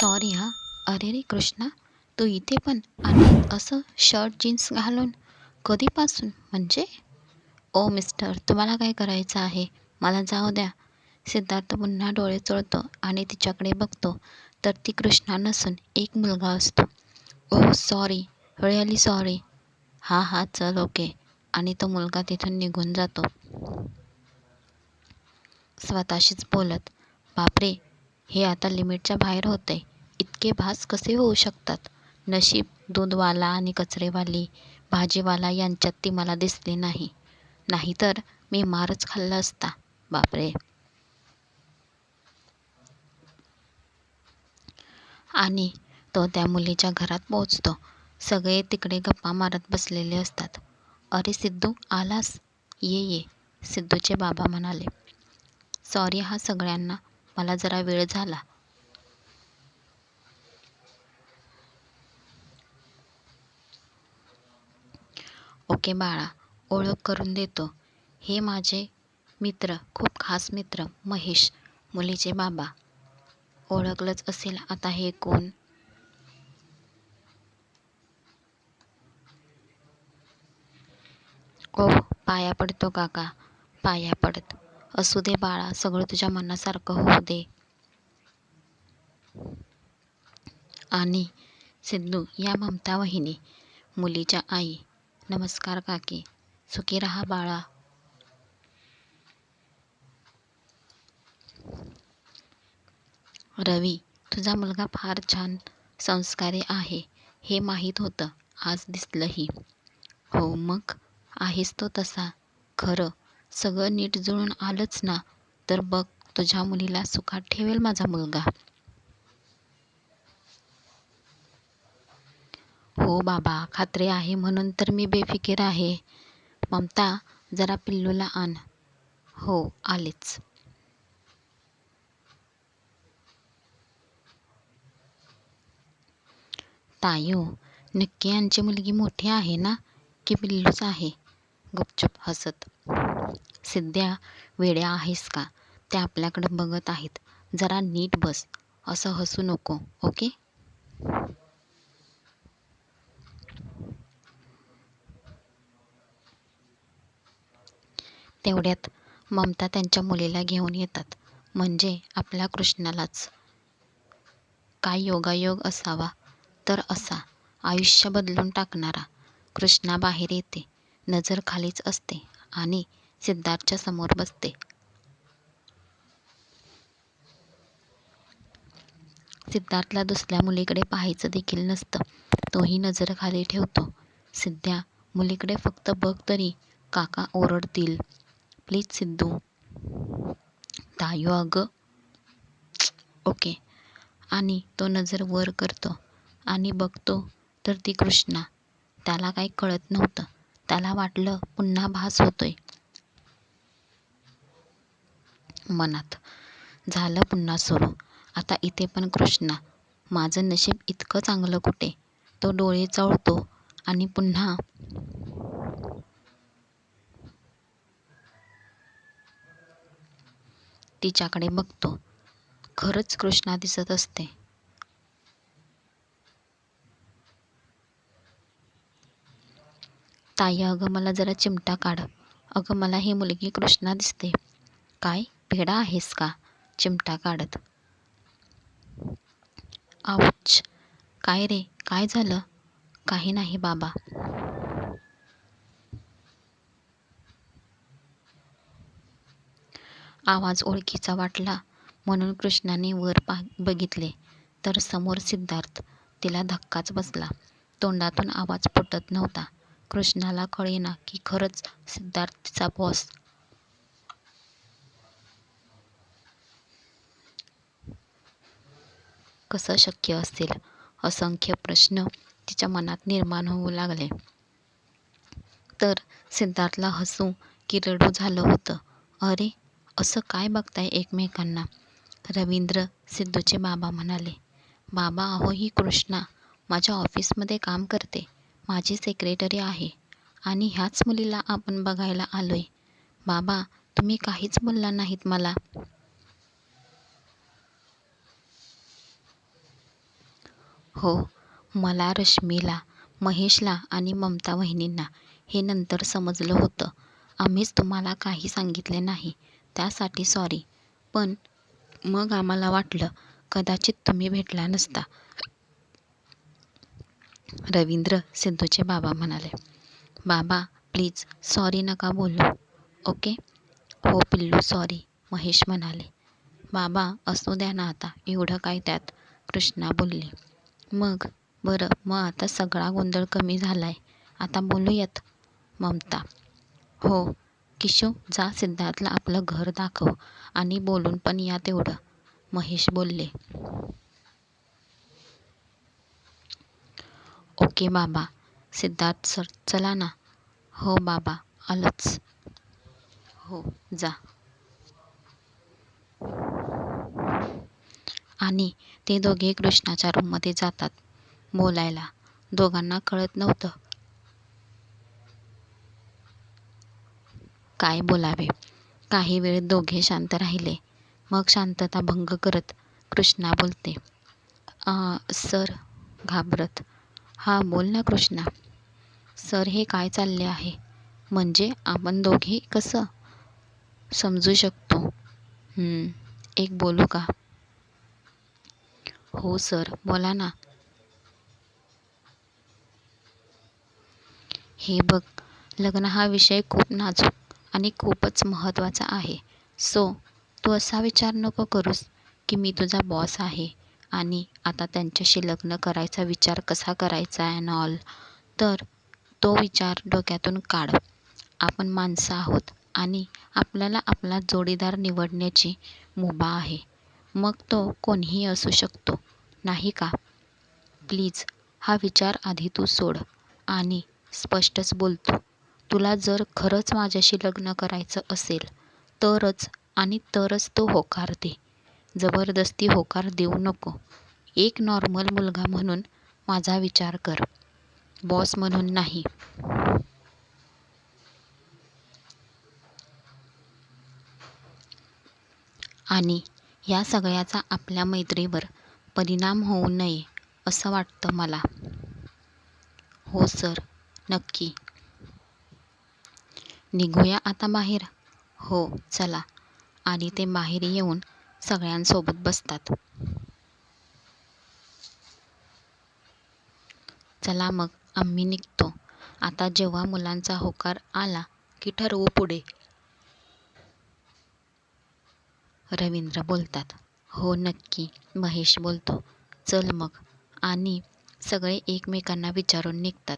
Sorry हां. अरे रे कृष्णा तू इथे पण आणि असं शर्ट जीन्स घालून कधीपासून? म्हणजे? ओ मिस्टर तुम्हाला काय करायचं आहे? मला जाऊ द्या. सिद्धार्थ पुन्हा डोळे चोळतो आणि तिच्याकडे बघतो. तर ती कृष्णा नसून एक मुलगा असतो. ओ सॉरी रिअली सॉरी हा हा चल ओके आणि तो मुलगा तिथून निघून जातो. स्वतःशीच बोलत बापरे हे आता लिमिटच्या बाहेर होते इतके भास कसे होऊ शकतात? नशीब दूधवाला आणि कचरेवाली भाजीवाला यांच्यात ती मला दिसली नाही. नाहीतर मी मारच खाल्ला असता. बापरे! आणि तो त्या मुलीच्या घरात पोहोचतो. सगळे तिकडे गप्पा मारत बसलेले असतात. अरे सिद्धू आलास? ये ये सिद्धूचे बाबा म्हणाले. सॉरी हा सगळ्यांना. मला जरा वेळ झाला. ओके बाळा ओळख करून देतो. हे माझे मित्र खूप खास मित्र महेश मुलीचे बाबा. ओळखलंच असेल आता हे कोण? ओ पाया पडतो काका पाया पडत. असू दे बाळा सगळं तुझ्या मनासारखं होऊ दे. आणि सिद्धू या ममता वहिनी मुलीच्या आई. नमस्कार काकी. सुखी रहा बाळा. रवी तुझा मुलगा फार छान संस्कारी आहे हे माहीत होतं. आज दिसलंही. हो मग? आहेस तो तसा. खरं सगळं नीट जुळून आलंच ना. तर बघ तुझ्या मुलीला सुखात ठेवेल माझा मुलगा. हो बाबा खात्री आहे म्हणून तर मी बेफिकीर आहे. ममता जरा पिल्लूला आण. हो आलेच. तायो नक्की यांची मुलगी मोठी आहे ना? की पिल्लूच आहे? गुपचूप हसत. सिद्ध्या वेड्या आहेस का? ते आपल्याकडं बघत आहेत. जरा नीट बस. असं हसू नको ओके? तेवढ्यात ममता त्यांच्या मुलीला घेऊन येतात. म्हणजे आपल्या कृष्णालाच. काय योगायोग असावा तर असा. आयुष्य बदलून टाकणारा. कृष्णा बाहेर येते. नजर खालीच असते आणि सिद्धार्थच्या समोर बसते. सिद्धार्थला दुसऱ्या मुलीकडे पाहायचं देखील नसतं. तोही नजर खाली ठेवतो. सिद्ध्या मुलीकडे फक्त बघ तरी काका ओरडतील. प्लीज सिद्धू. तायो अगं. ओके. आणि तो नजर वर करतो. आणि बघतो तर ती कृष्णा. त्याला काही कळत नव्हतं. त्याला वाटलं पुन्हा भास होतोय. मनात. झालं पुन्हा सुरू. आता इथे पण कृष्णा. माझं नशीब इतकं चांगलं कुठे? तो डोळे चवळतो आणि पुन्हा तिच्याकडे बघतो. खरंच कृष्णा दिसत असते. ताई अगं मला जरा चिमटा काढ. अगं मला ही मुलगी कृष्णा दिसते. काय? भेडा आहेस का? चिमटा काढत. आऊच. काय रे? काय झालं? काही नाही बाबा. आवाज ओळखीचा वाटला. म्हणून कृष्णाने वर पा बघितले. तर समोर सिद्धार्थ. तिला धक्काच बसला. तोंडातून आवाज फुटत नव्हता. कृष्णाला कळेना की खरंच सिद्धार्थ तिचा बॉस कसं शक्य असेल असंख्य प्रश्न तिच्या मनात निर्माण होऊ लागले. तर सिद्धार्थला हसू की रडू झालं होतं. अरे असं काय बघताय एकमेकांना? रवींद्र सिद्धूचे बाबा म्हणाले बाबा अहो ही कृष्णा माझ्या ऑफिसमध्ये काम करते. माझी सेक्रेटरी आहे आणि ह्याच मुलीला आपण बघायला आलोय. बाबा तुम्ही काहीच बोलला नाहीत मला. हो मला रश्मीला महेशला आणि ममता वहिनींना हे नंतर समजलं होतं. आम्हीच तुम्हाला काही सांगितले नाही. त्यासाठी सॉरी पण मग आम्हाला वाटलं कदाचित तुम्ही भेटला नसता. रवींद्र सिद्धूचे बाबा म्हणाले बाबा प्लीज सॉरी नका बोलू. ओके हो पिल्लू सॉरी महेश म्हणाले. बाबा असू द्या ना आता. एवढं काय त्यात? कृष्णा बोलली. मग? बरं मग आता सगळा गोंधळ कमी झालाय. आता बोलूयात ममता. हो किशो जा सिद्धार्थला आपलं घर दाखव आणि बोलून पण या तेवढं महेश बोलले. ओके बाबा सिद्धार्थ सर चला ना. हो बाबा आलंच. हो जा. आणि ते दोघे कृष्णाच्या रूममध्ये जातात बोलायला. दोघांना कळत नव्हतं काय बोलावे? काही वेळ दोघे शांत राहिले. मग शांतता भंग करत कृष्णा बोलते सर घाबरत हा बोल ना कृष्णा. सर हे काय चालले आहे? म्हणजे आपण दोघे कसं समजू शकतो? एक बोलू का? हो सर बोला ना. हे बघ लग्न हा विषय खूप नाजूक आणि खूपच महत्त्वाचा आहे. सो तू असा विचार नको करूस की मी तुझा बॉस आहे आणि आता त्यांच्याशी लग्न करायचा विचार कसा करायचा अँड ऑल. तर तो विचार डोक्यातून काढ. आपण माणसं आहोत आणि आपल्याला आपला जोडीदार निवडण्याची मुभा आहे. मग तो कोणीही असू शकतो नाही का? प्लीज हा विचार आधी तू सोड आणि स्पष्टच बोलतो. तुला जर खरंच माझ्याशी लग्न करायचं असेल तरच आणि तरच तो होकार दे. जबरदस्ती होकार देऊ नको. एक नॉर्मल मुलगा म्हणून माझा विचार कर. बॉस म्हणून नाही. आणि या सगळ्याचा आपल्या मैत्रीवर परिणाम होऊ नये असं वाटतं मला. हो सर. नक्की. निघूया आता बाहेर. हो चला. आणि ते बाहेर येऊन सगळ्यांसोबत बसतात. चला मग आम्ही निघतो. आता जेव्हा मुलांचा होकार आला की ठरवू पुढे. रवींद्र बोलतात हो नक्की. महेश बोलतो चल मग. आणि सगळे एकमेकांना विचारून निघतात.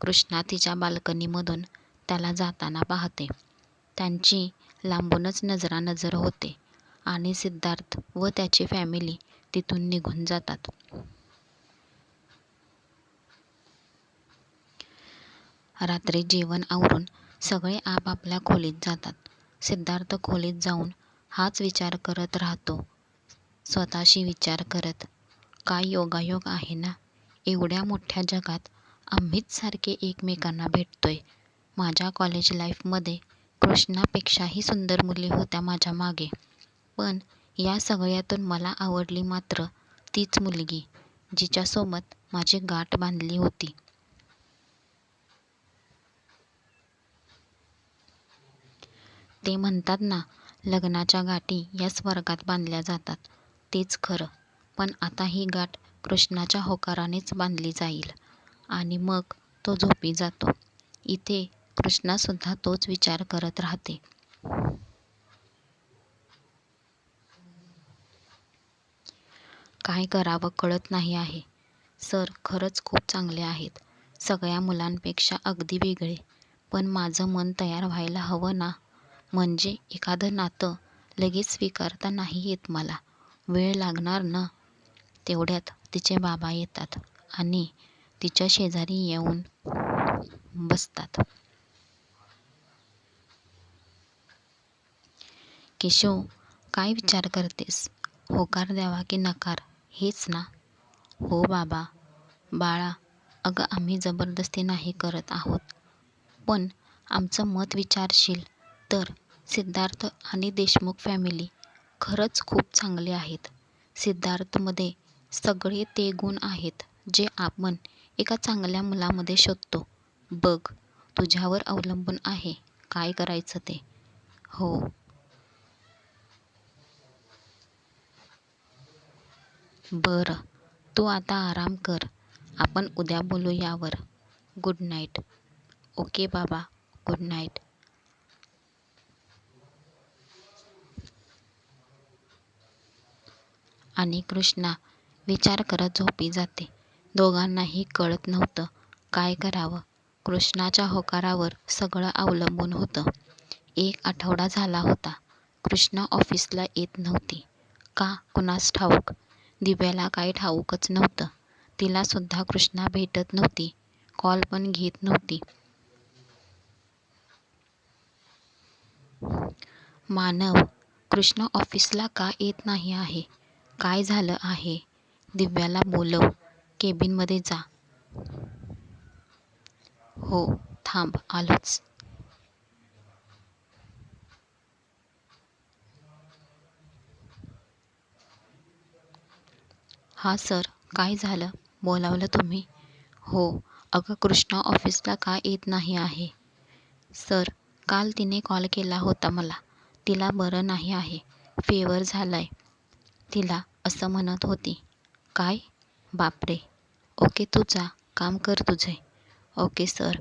कृष्णा तिच्या बाल्कनीमधून त्याला जाताना पाहते. त्यांची लांबूनच नजरानजर होते आणि सिद्धार्थ व त्याची फॅमिली तिथून निघून जातात. रात्री जेवण आवरून सगळे आपापल्या खोलीत जातात. सिद्धार्थ खोलीत जाऊन हाच विचार करत राहतो. स्वतःशी विचार करत काय योगायोग आहे ना? एवढ्या मोठ्या जगात आम्हीच सारखे एकमेकांना भेटतोय. माझ्या कॉलेज लाईफमध्ये कृष्णापेक्षाही सुंदर मुली होत्या माझ्या मागे. पण या सगळ्यातून मला आवडली मात्र तीच मुलगी जिच्यासोबत माझी गाठ बांधली होती. ते म्हणतात ना लग्नाच्या गाठी या स्वर्गात बांधल्या जातात. तेच खरं. पण आता ही गाठ कृष्णाच्या होकारानेच बांधली जाईल आणि मग तो झोपी जातो. इथे कृष्णासुद्धा तोच विचार करत राहते. काय करावं कळत नाही आहे. सर खरंच खूप चांगले आहेत. सगळ्या मुलांपेक्षा अगदी वेगळे. पण माझं मन तयार व्हायला हवं ना? म्हणजे एखादं नातं लगेच स्वीकारता नाही येत मला. वेळ लागणार ना? तेवढ्यात तिचे बाबा येतात आणि तिच्या शेजारी येऊन बसतात. केशव काय विचार करतेस? होकार द्यावा की नकार? हेच ना. हो बाबा. बाळा अगं आम्ही जबरदस्ती नाही करत आहोत. पण आमचं मत विचारशील तर सिद्धार्थ आणि देशमुख फॅमिली खरंच खूप चांगले आहेत. सिद्धार्थमध्ये सगळे ते गुण आहेत जे आपण एका चांगल्या मुलामध्ये शोधतो. बघ तुझ्यावर अवलंबून आहे. काय करायचं ते? हो. बरं तू आता आराम कर. आपण उद्या बोलू यावर. गुड नाईट ओके बाबा. गुड नाईट आणि कृष्णा विचार करत झोपी जाते. दोघांनाही कळत नव्हतं काय करावं. कृष्णाच्या होकारावर सगळं अवलंबून होतं. एक आठवडा झाला होता. कृष्णा ऑफिसला येत नव्हती. का कुणास ठाऊक? दिव्याला काही ठाऊकच नव्हतं. तिलासुद्धा कृष्णा भेटत नव्हती. कॉल पण घेत नव्हती. मानव कृष्ण ऑफिसला का येत नाही आहे? काय झालं आहे? दिव्याला बोलव. केबिनमध्ये जा. हो थांब आलोच. हा सर. काय झालं? बोलावलं तुम्ही? हो. अगं कृष्णा ऑफिसला का येत नाही आहे? सर काल तिने कॉल केला होता मला. तिला बरं नाही आहे. फेवर झालाय. तिला असं म्हणत होती. काय? बापरे. ओके तू जा. काम कर तुझे. Okay sir.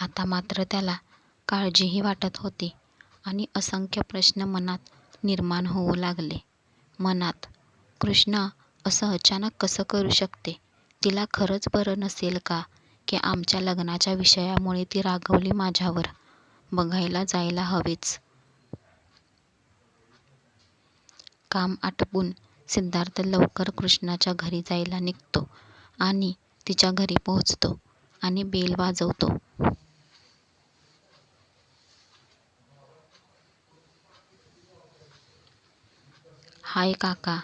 आता मात्र त्याला काळजीही वाटत होती. आणि असंख्य प्रश्न मनात निर्माण होऊ लागले. मनात कृष्णा असं अचानक कसं करू शकते? तिला खरंच बरं नसेल का की आमच्या लग्नाच्या विषयामुळे ती रागवली माझ्यावर? बघायला जायला हवेच. काम आटपून सिद्धार्थ लवकर कृष्णाच्या घरी जायला निघतो आणि तिच्या घरी पोहोचतो आणि बेल वाजवतो. हाय काका.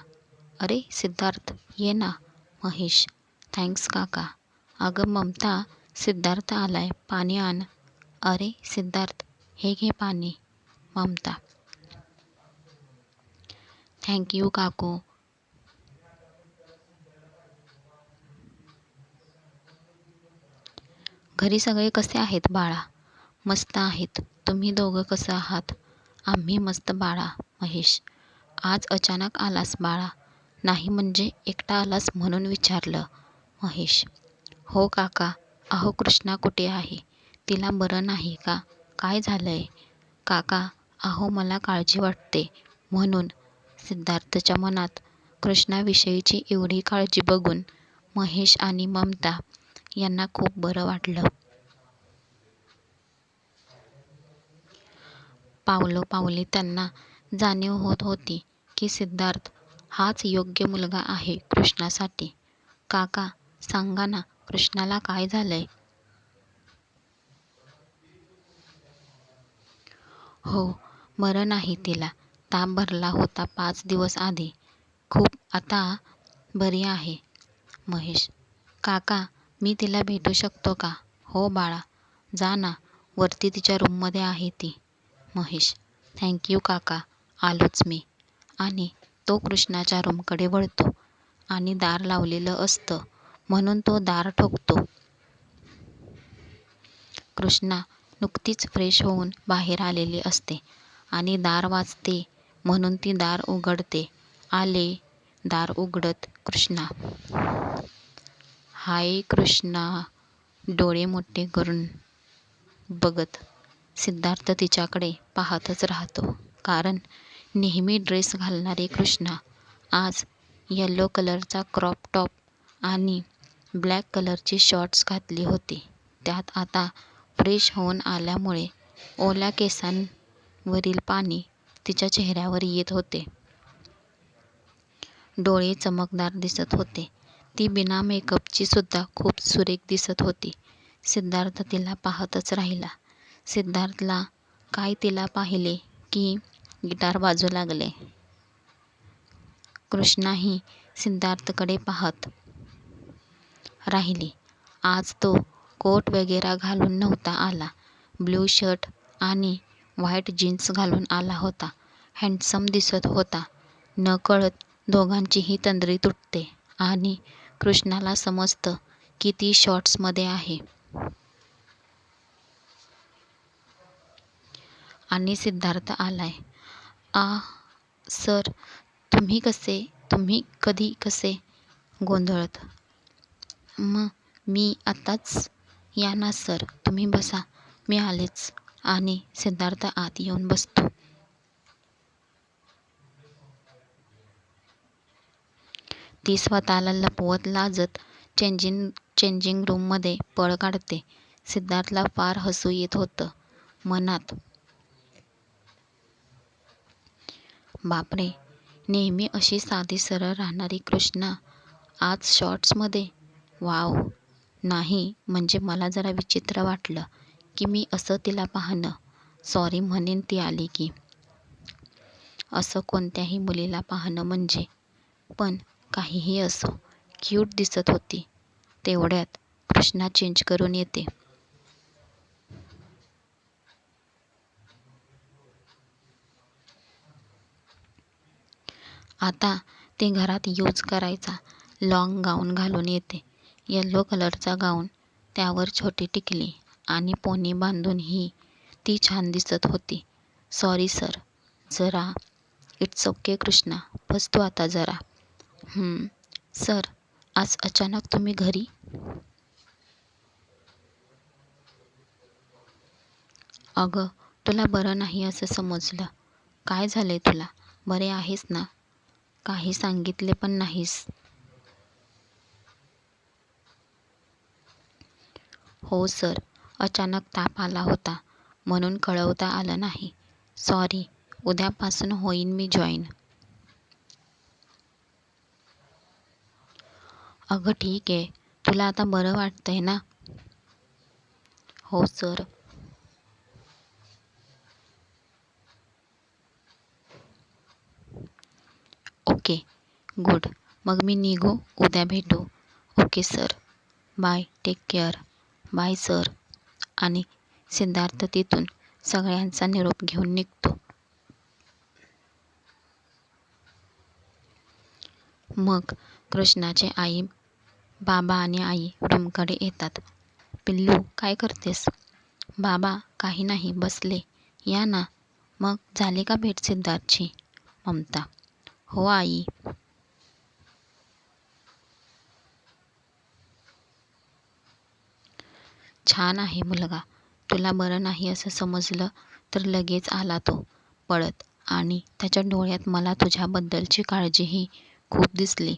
अरे सिद्धार्थ ये ना. महेश थँक्स काका. अगं ममता सिद्धार्थ आलाय. पाणी आण. अरे सिद्धार्थ हे घे पाणी. ममता. थँक यू काकू. घरी सगळे कसे आहेत बाळा? मस्त आहेत. तुम्ही दोघं कसं आहात? आम्ही मस्त बाळा महेश. आज अचानक आलास बाळा. नाही म्हणजे एकटा आलास म्हणून विचारलं महेश. हो काका. अहो कृष्णा कुठे आहे? तिला बरं नाही का? काय झालंय? काका अहो मला काळजी वाटते. म्हणून सिद्धार्थच्या मनात कृष्णाविषयीची एवढी काळजी बघून महेश आणि ममता यांना खूप बरं वाटलं. पावलोपावली त्यांना जाणीव होत होती. की सिद्धार्थ हाच योग्य मुलगा आहे कृष्णासाठी. काका सांगा ना कृष्णाला काय झालंय? हो बरं नाही तिला. ताप भरला होता पाच दिवस आधी. खूप आता बरी आहे. महेश काका मी तिला भेटू शकतो का? हो बाळा जा ना वरती तिच्या रूममध्ये आहे ती. महेश थँक्यू काका आलोच मी. आणि तो कृष्णाच्या रूमकडे वळतो आणि दार लावलेलं असतं. म्हणून तो दार ठोकतो. कृष्णा नुकतीच फ्रेश होऊन बाहेर आलेली असते आणि दार वाजते. म्हणून ती दार उघडते. आले दार उघडत कृष्णा. हाय कृष्णा डोळे मोठे करून बघत सिद्धार्थ तिच्याकडे पाहतच राहतो. कारण नेहमी ड्रेस घालणारे कृष्णा. आज येलो कलरचा क्रॉप टॉप आणि ब्लॅक कलरचे शॉर्ट्स घातले होते. त्यात आता फ्रेश होऊन आल्यामुळे ओल्या केसांवरील पाणी तिच्या चेहऱ्यावर येत होते. डोळे चमकदार दिसत होते. ती बिना मेकअपची सुद्धा खूप सुरेख दिसत होती. सिद्धार्थ तिला पाहतच राहिला. सिद्धार्थला काय तिला पाहिले की गिटार वाजू लागले. कृष्णाही सिद्धार्थकडे पाहत राहिली. आज तो कोट वगैरे घालून नव्हता आला. ब्ल्यू शर्ट आणि व्हाईट जीन्स घालून आला होता. हँडसम दिसत होता. नकळत दोघांचीही तंद्री तुटते आणि कृष्णाला समजतं की ती शॉर्ट्समध्ये आहे. आणि सिद्धार्थ आलाय. आ सर तुम्ही कसे तुम्ही कधी कसे गोंधळत? मग मी आत्ताच या ना सर तुम्ही बसा मी आलेच आणि सिद्धार्थ आत येऊन बसतो. ती स्वतःला लपवत लाजत चेंजिंग चेंजिंग रूममध्ये पळ काढते. सिद्धार्थला फार हसू येत होतं मनात. बापरे नेहमी अशी साधी सरळ राहणारी कृष्णा आज शॉर्ट्समध्ये वाव. नाही म्हणजे मला जरा विचित्र वाटलं की मी असं तिला पाहणं. सॉरी म्हणेन ती आली की. असं कोणत्याही मुलीला पाहणं म्हणजे. पण काहीही असो क्यूट दिसत होती. तेवढ्यात कृष्णा चेंज करून येते. आता ते घरात यूज करायचा. लाँग गाऊन घालून येते. येल्लो कलरचा गाऊन त्यावर छोटी टिकली आणि पोनी बांधून ही ती छान दिसत होती. Sorry sir. जरा. It's okay Krishna. बसतो आता जरा. सर आज अचानक तुम्ही घरी? अगं तुला बरं नाही असं समजलं. काय झालंय तुला? बरे आहेस ना? काही सांगितले पण नाहीस. हो सर. अचानक ताप आला होता. म्हणून कळवता आलं नाही. सॉरी. उद्यापासून होईन मी जॉईन. अगं ठीक आहे. तुला आता बरं वाटतंय ना? हो सर. Okay good. मग मी निघू उद्या भेटू. Okay sir. Bye take care. Bye sir. आणि सिद्धार्थ तिथून सगळ्यांचा निरोप घेऊन निघतो. मग कृष्णाचे आई बाबा आणि आई रूमकडे येतात. पिल्लू काय करतेस? बाबा काही नाही बसले. या ना. मग झाली का भेट सिद्धार्थची? ममता. हो आई छान आहे मुलगा. तुला बरं नाही असं समजलं तर लगेच आला तो पळत. आणि त्याच्या डोळ्यात मला तुझ्याबद्दलची काळजीही खूप दिसली.